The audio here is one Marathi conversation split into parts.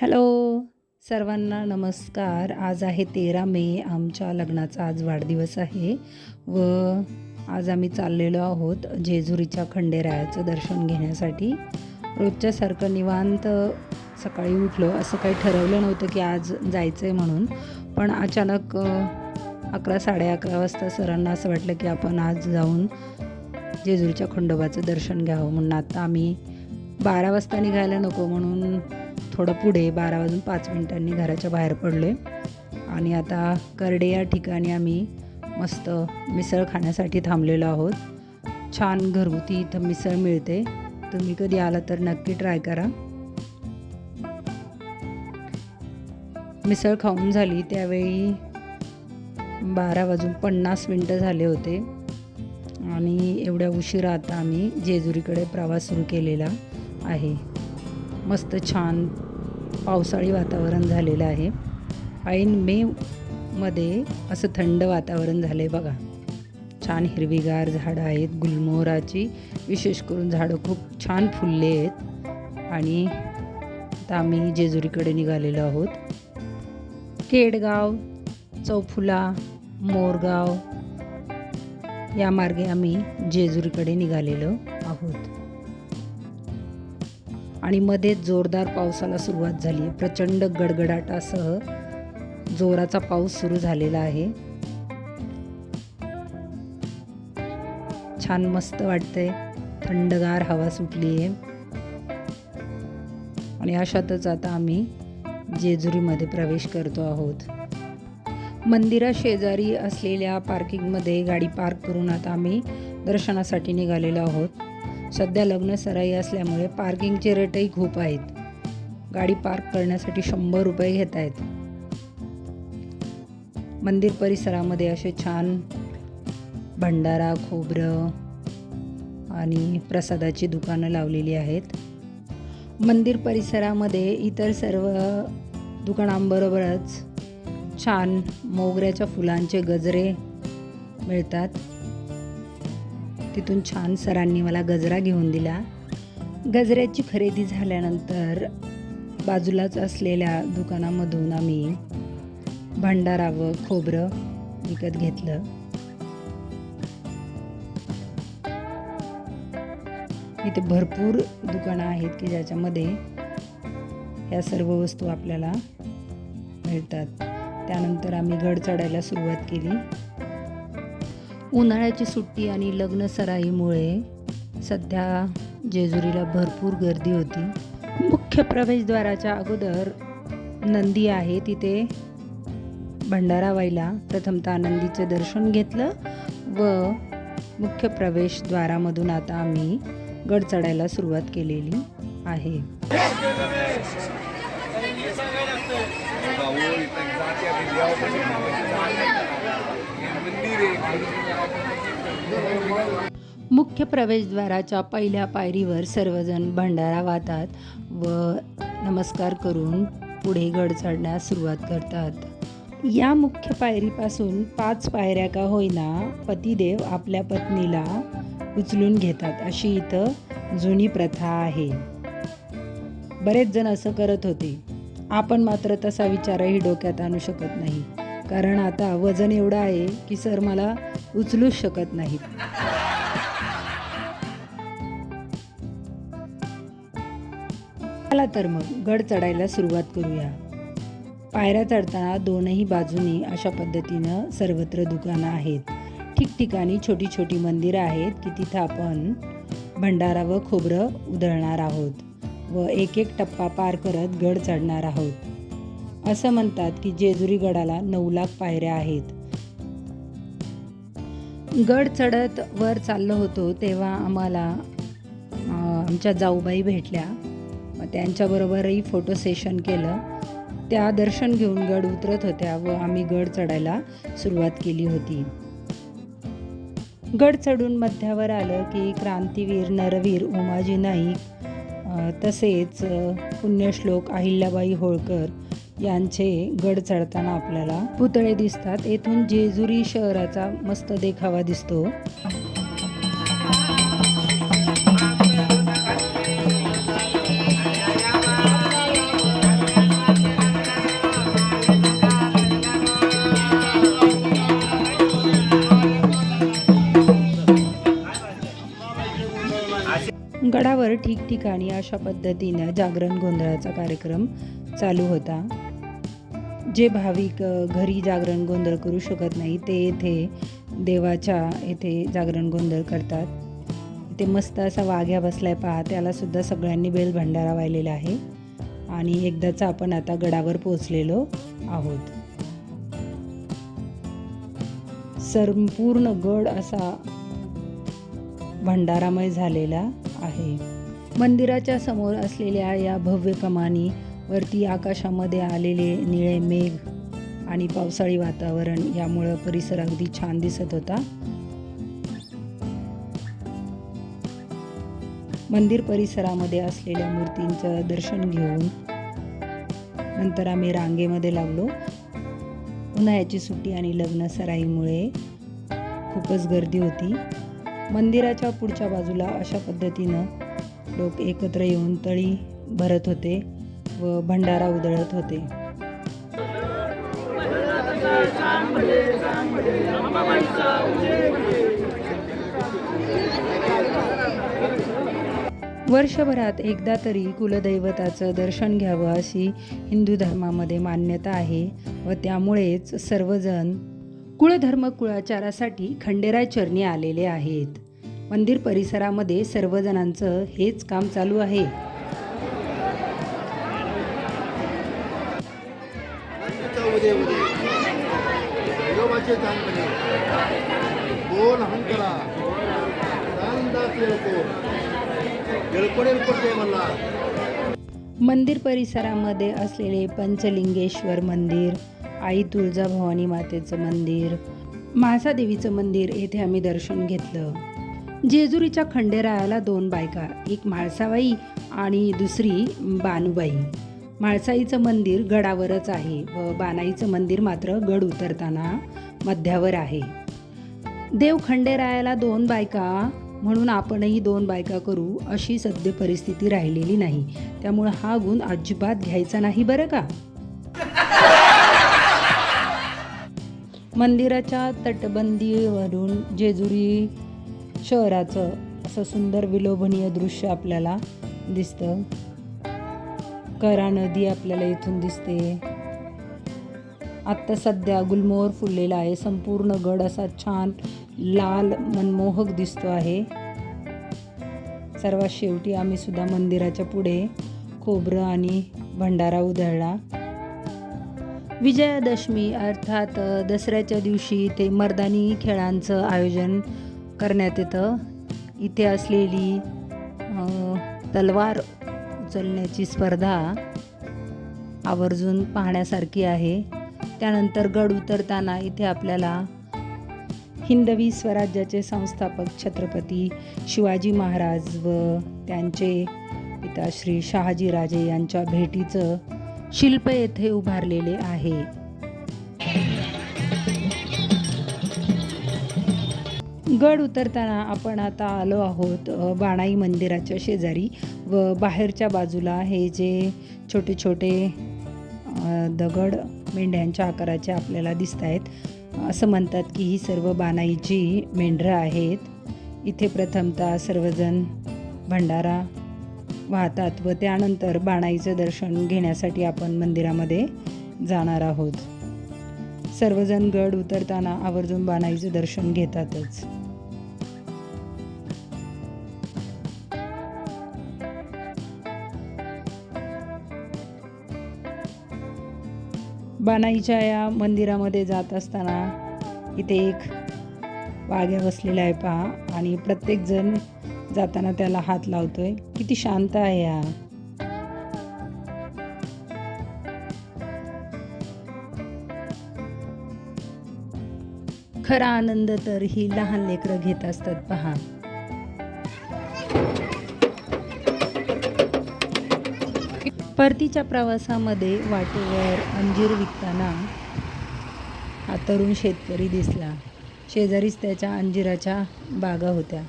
हॅलो सर्वांना नमस्कार. आज आहे तेरा मे आमच्या लग्नाचा आज वाढदिवस आहे व आज आम्ही चाललेलो आहोत जेजुरीच्या खंडेरायाचं दर्शन घेण्यासाठी. रोजच्यासारखं निवांत सकाळी उठलो असं काही ठरवलं नव्हतं की आज जायचं आहे म्हणून. पण अचानक अकरा साडे अकरा वाजता सरांना असं वाटलं की आपण आज जाऊन जेजुरीच्या खंडोबाचं दर्शन घ्यावं म्हणून. आता आम्ही बारा वाजता निघायला नको म्हणून थोडं पुढे बारा वाजून पाच मिनिटांनी घराच्या बाहेर पडले आणि आता करडे या ठिकाणी आम्ही मस्त मिसळ खाण्यासाठी थांबलेलो आहोत. छान घरगुती इथं मिसळ मिळते. तुम्ही कधी आला तर नक्की ट्राय करा. मिसळ खाऊन झाली त्यावेळी बारा वाजून पन्नास मिनटं झाले होते. आणि एवढ्या उशिरा आता आम्ही जेजुरीकडे प्रवास सुरू केलेला आहे. मस्त छान पावसाळी वातावरण झालेलं आहे. ऐन मे मध्ये असं थंड वातावरण झालं आहे बघा. छान हिरवीगार झाडं आहेत गुलमोहराची विशेष करून झाडं खूप छान फुलले आहेत. आणि आता आम्ही जेजुरीकडे निघालेलो आहोत. केडगाव चौफुला मोरगाव या मार्गे आम्ही जेजुरीकडे निघालेलो. आहोत आणि मध्येच जोरदार पावसाला सुरुवात झाली. आहे प्रचंड गडगडाटासह जोराचा पाऊस सुरू झालेला आहे. छान मस्त वाटतंय. थंडगार हवा सुटली आहे आणि अशातच आता आम्ही जेजुरीमध्ये प्रवेश करतो आहोत. मंदिरा शेजारी असलेल्या पार्किंगमध्ये गाडी पार्क करून आता आम्ही दर्शनासाठी निघालेलो आहोत. सध्या लग्न सराई असल्यामुळे पार्किंगचे रेटही खूप आहेत. गाडी पार्क करण्यासाठी शंभर रुपये घेत आहेत. मंदिर परिसरामध्ये असे छान भंडारा खोबरं आणि प्रसादाची दुकानं लावलेली आहेत. मंदिर परिसरामध्ये इतर सर्व दुकानांबरोबरच छान मोगऱ्याच्या फुलांचे गजरे मिळतात. तिथून छान सरांनी मला गजरा घेऊन दिला. गजऱ्याची खरेदी झाल्यानंतर बाजूलाच असलेल्या दुकानामधून आम्ही भंडारा व खोबरं विकत घेतलं. इथे भरपूर दुकानं आहेत की ज्याच्यामध्ये ह्या सर्व वस्तू आपल्याला मिळतात. त्यानंतर आम्ही गड चढायला सुरुवात केली. उन्हाळ्याची सुट्टी आणि लग्न सराईमुळे सध्या जेजुरीला भरपूर गर्दी होती. मुख्य प्रवेशद्वाराच्या अगोदर नंदी आहे तिथे भंडारा व्हायला प्रथमतः नंदीचं दर्शन घेतलं व मुख्य प्रवेशद्वारामधून आता आम्ही गड चढायला सुरुवात केलेली आहे. मुख्य प्रवेशद्वाराच्या पहिल्या पायरीवर सर्वजण भंडारा वाहतात व नमस्कार करून पुढे गड चढण्यास सुरुवात करतात. या मुख्य पायरीपासून पाच पायऱ्या का होईना पतिदेव आपल्या पत्नीला उचलून घेतात अशी इथं जुनी प्रथा आहे. बरेच जण असं करत होते. आपण मात्र तसा विचारही डोक्यात आणू शकत नाही. कारण आता वजन एवढं आहे की सर मला उचलूच शकत नाहीत. चला तर मग गड चढायला सुरुवात करूया. पायऱ्या चढताना दोनही बाजूनी अशा पद्धतीनं सर्वत्र दुकानं आहेत. ठिकठिकाणी छोटी छोटी मंदिरं आहेत की तिथं आपण भंडारा व खोबरं उधळणार आहोत व एक एक टप्पा पार करत गड चढणार आहोत. असं म्हणतात की जेजुरी गडाला नऊ लाख पायऱ्या आहेत. गड चढत वर चाललो होतो तेव्हा आम्हाला आमच्या जाऊबाई भेटल्या. मग त्यांच्याबरोबरही फोटो सेशन केलं. त्या दर्शन घेऊन गड उतरत होत्या व आम्ही गड चढायला सुरुवात केली होती. गड चढून मध्यावर आलं की क्रांतीवीर नरवीर उमाजी नाईक तसेच पुण्यश्लोक अहिल्याबाई होळकर यांचे गड चढताना आपल्याला पुतळे दिसतात. येथून जेजुरी शहराचा मस्त देखावा दिसतो. मंदिरावर ठिकठिकाणी अशा पद्धतीनं जागरण गोंधळाचा कार्यक्रम चालू होता. जे भाविक घरी जागरण गोंधळ करू शकत नाही ते येथे देवाच्या येथे जागरण गोंधळ करतात. इथे मस्त असा वाघ्या बसलाय पहा त्यालासुद्धा सगळ्यांनी बेल भंडारा वाहिलेला आहे. आणि एकदाचा आपण आता गडावर पोचलेलो आहोत. संपूर्ण गड असा भंडारामय झालेला आहे. मंदिराच्या समोर असलेल्या या भव्य कमानी वरती आकाशामध्ये आलेले निळे मेघ आणि पावसाळी वातावरण यामुळं परिसर अगदी छान दिसत होता. मंदिर परिसरामध्ये असलेल्या मूर्तींचं दर्शन घेऊन नंतर आम्ही रांगेमध्ये लागलो. उन्हाळ्याची सुट्टी आणि लग्न सराईमुळे खूपच गर्दी होती. मंदिराच्या पुढच्या बाजूला अशा पद्धतीनं लोक एकत्र येऊन तळी भरत होते व भंडारा उधळत होते. वर्षभरात एकदा तरी कुलदैवताचं दर्शन घ्यावं अशी हिंदू धर्मामध्ये मान्यता आहे व त्यामुळेच सर्वजण कुळधर्म कुळाचारासाठी खंडेराय चरणी आलेले आहेत. मंदिर परिसरामध्ये सर्वजणांचं हेच काम चालू आहे. मंदिर परिसरामध्ये असलेले पंचलिंगेश्वर मंदिर आई तुळजाभवानी मातेचं मंदिर मासादेवीचं मंदिर येथे आम्ही दर्शन घेतलं. जेजुरीच्या खंडेरायाला दोन बायका एक म्हाळसाबाई आणि दुसरी बानुबाई. म्हाळसाईचं मंदिर गडावरच आहे व बानाईचं मंदिर मात्र गड उतरताना मध्यावर आहे. देव खंडेरायाला दोन बायका म्हणून आपणही दोन बायका करू अशी सद्य परिस्थिती राहिलेली नाही. त्यामुळं हा गुण अजिबात घ्यायचा नाही बरं का? मंदिराच्या तटबंदीवरून जेजुरी शहराचं असं सुंदर विलोभनीय दृश्य आपल्याला दिसतं. करा नदी आपल्याला इथून दिसते. आत्ता सध्या गुलमोहर फुललेला आहे. संपूर्ण गड असा छान लाल मनमोहक दिसतो आहे. सर्वात शेवटी आम्ही सुद्धा मंदिराच्या पुढे खोबरं आणि भंडारा उधळला. विजयादशमी अर्थात दसऱ्याच्या दिवशी ते मर्दानी खेळांचं आयोजन करण्यात येतं. इथे असलेली तलवार उचलण्याची स्पर्धा आवर्जून पाहण्यासारखी आहे. त्यानंतर गड उतरताना इथे आपल्याला हिंदवी स्वराज्याचे संस्थापक छत्रपती शिवाजी महाराज व त्यांचे पिता श्री शहाजीराजे यांच्या भेटीचं शिल्प येथे उभारलेले आहे. गड उतरताना आपण आता आलो आहोत बाणाई मंदिराच्या शेजारी व बाहेरच्या बाजूला हे जे छोटे छोटे दगड मेंढ्यांच्या आकाराचे आपल्याला दिसत आहेत. असं म्हणतात की ही सर्व बाणाईची मेंढरं आहेत. इथे प्रथमतः सर्वजण भंडारा वाहतात व त्यानंतर बाणाईचं दर्शन घेण्यासाठी आपण मंदिरामध्ये जाणार आहोत. सर्वजण गड उतरताना आवर्जून बाणाईचं दर्शन घेतातच. बानाईच्या या मंदिरामध्ये जात असताना इथे एक वाघ्या बसलेला आहे पहा. आणि प्रत्येकजण जाताना त्याला हात लावतोय. किती शांत आहे हा. खरा आनंद तर ही लहान लेकरं घेत असतात पहा. परतीच्या प्रवासामध्ये वाटेवर अंजीर विकताना हा तरुण शेतकरी दिसला. शेजारीच त्याच्या अंजिराच्या बागा होत्या.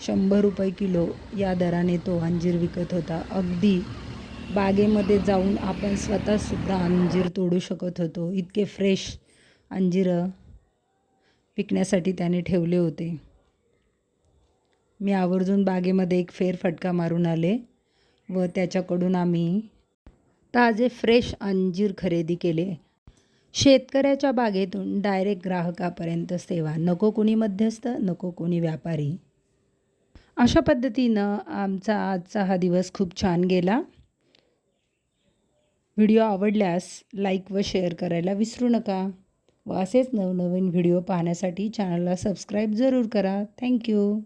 शंभर रुपये किलो या दराने तो अंजीर विकत होता. अगदी बागेमध्ये जाऊन आपण स्वतःसुद्धा अंजीर तोडू शकत होतो. इतके फ्रेश अंजिरं विकण्यासाठी त्याने ठेवले होते. मी आवर्जून बागेमध्ये एक फेरफटका मारून आले व त्याच्याकडून आम्ही ताजे फ्रेश अंजीर खरेदी केले. शेतकऱ्याच्या बागेतून डायरेक्ट ग्राहकापर्यंत सेवा. नको कोणी मध्यस्थ नको कोणी व्यापारी. अशा पद्धतीनं आमचा आजचा हा दिवस खूप छान गेला. व्हिडिओ आवडल्यास लाईक व शेअर करायला विसरू नका व असेच नवनवीन व्हिडिओ पाहण्यासाठी चॅनलला सबस्क्राईब जरूर करा. थँक्यू.